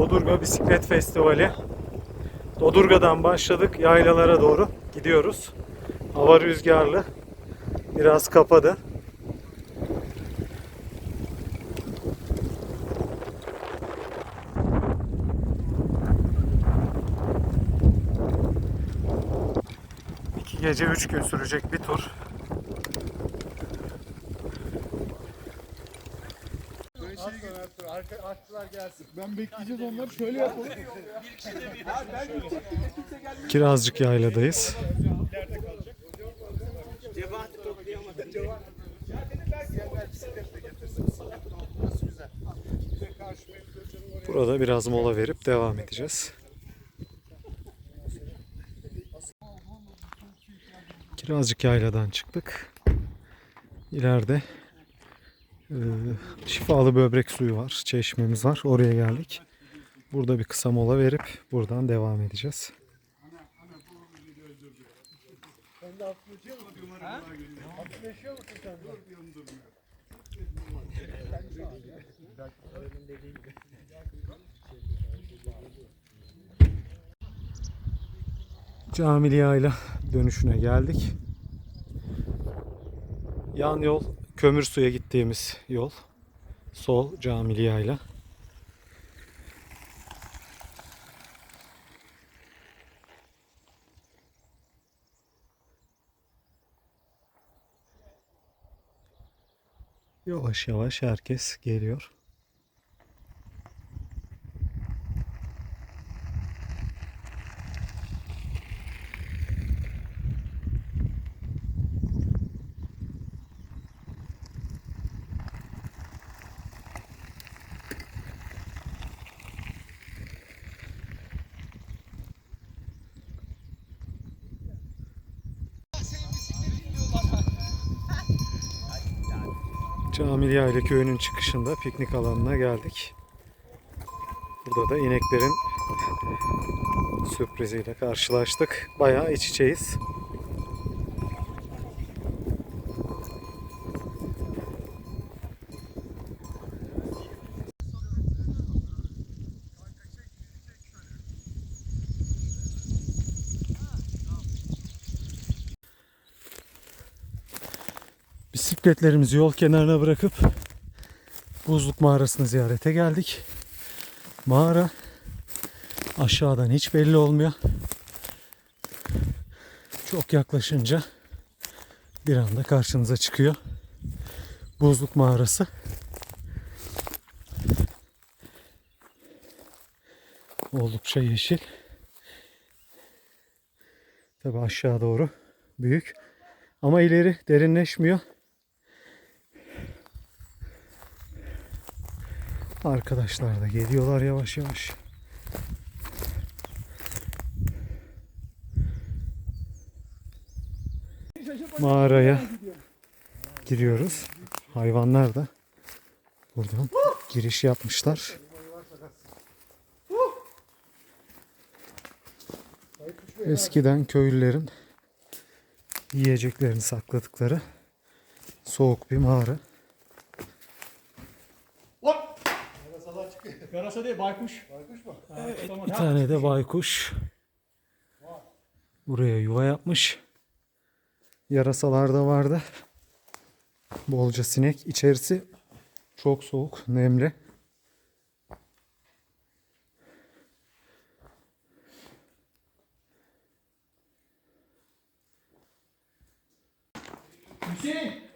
Dodurga Bisiklet Festivali. Dodurga'dan başladık. Yaylalara doğru gidiyoruz. Hava rüzgarlı. Biraz kapadı. İki gece üç gün sürecek bir tur. Ben bekleyeceğiz onları şöyle yapalım. Kirazcık yayladayız. Burada biraz mola verip devam edeceğiz. Kirazcık yayladan çıktık. İleride e, şifalı böbrek suyu var. Çeşmemiz var. Oraya geldik. Burada bir kısa mola verip buradan devam edeceğiz. Camiliya'yla dönüşüne geldik. Yan yol kömür suya gittiğimiz yol. Sol Camiliya'yla. Yavaş yavaş herkes geliyor. Camiliya ile köyünün çıkışında piknik alanına geldik. Burada da ineklerin sürpriziyle karşılaştık. Bayağı iç içeyiz. Bisikletlerimizi yol kenarına bırakıp Buzluk mağarasını ziyarete geldik. Mağara aşağıdan hiç belli olmuyor. Çok yaklaşınca bir anda karşınıza çıkıyor. Buzluk mağarası. Oldukça yeşil. Tabi aşağı doğru büyük. Ama ileri derinleşmiyor. Arkadaşlar da geliyorlar yavaş yavaş. Mağaraya giriyoruz. Hayvanlar da buradan giriş yapmışlar. Eskiden köylülerin yiyeceklerini sakladıkları soğuk bir mağara. Yarasa değil baykuş. Bir tane de baykuş. Buraya yuva yapmış. Yarasalar da vardı. Bolca sinek. İçerisi çok soğuk, nemli.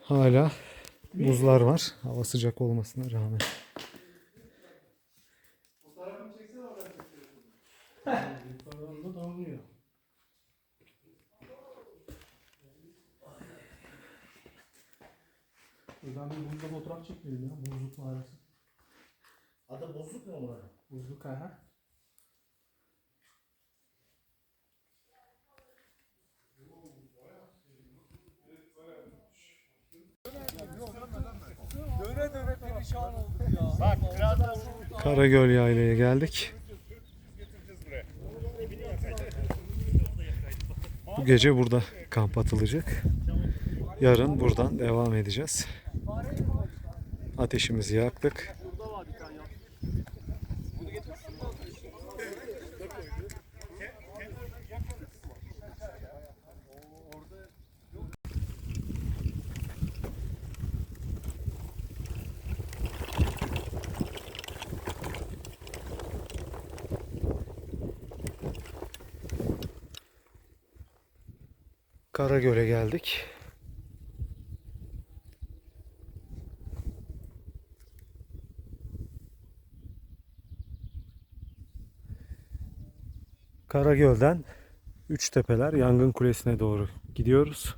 Hala buzlar var. Hava sıcak olmasına rağmen. Ben bir buzda fotoğraf çekmedim ya. Buzluk mağarası. Adı bozuk mu bunlar? Buzluk ha. Karagöl Yayla'ya geldik. Bu gece burada kamp atılacak. Yarın buradan devam edeceğiz. Ateşimizi yaktık. Karagöl'e geldik. Karagöl'den Üçtepeler Yangın Kulesi'ne doğru gidiyoruz.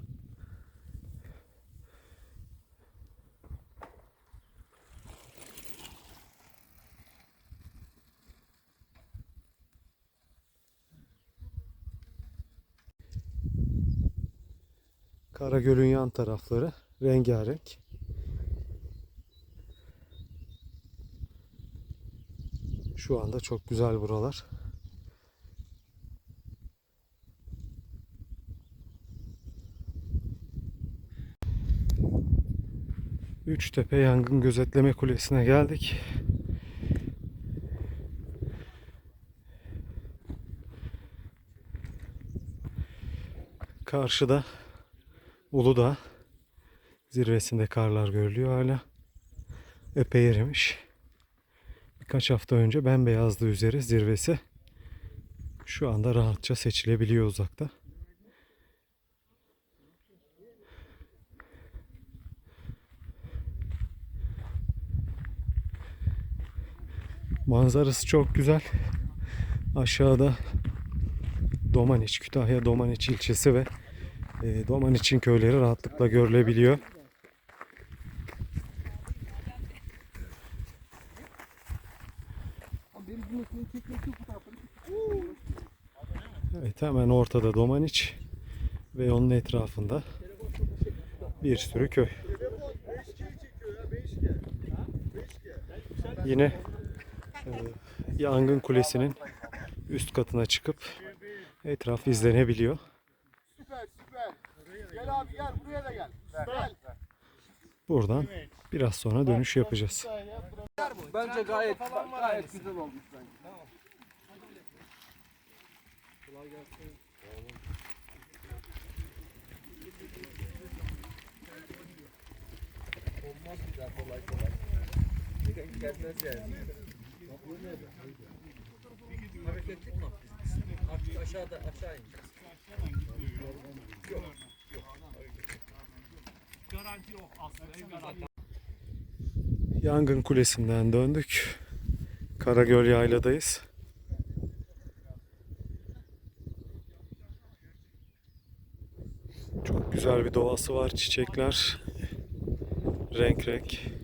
Karagöl'ün yan tarafları rengarenk. Şu anda çok güzel buralar. Üçtepe Yangın Gözetleme Kulesi'ne geldik. Karşıda Uludağ zirvesinde karlar görülüyor hala. Epey erimiş. Birkaç hafta önce bembeyazdı üzeri zirvesi. Şu anda rahatça seçilebiliyor uzakta. Manzarası çok güzel. Aşağıda Domaniç, Kütahya Domaniç ilçesi ve e, Domaniç'in köyleri rahatlıkla görülebiliyor. Evet hemen ortada Domaniç ve onun etrafında bir sürü köy. Yine e, yangın kulesinin üst katına çıkıp etraf izlenebiliyor. Gel abi gel buraya da gel. Gel. Buradan biraz sonra dönüş yapacağız. Bence gayet gayet güzel olmuş bence. Olmaz bir daha kolay kolay. Gelmez yani. Hareketli mi aşağıda aşağı ineceğiz. Yangın kulesinden döndük. Karagöl yayladayız. Çok güzel bir doğası var. Çiçekler renk renk.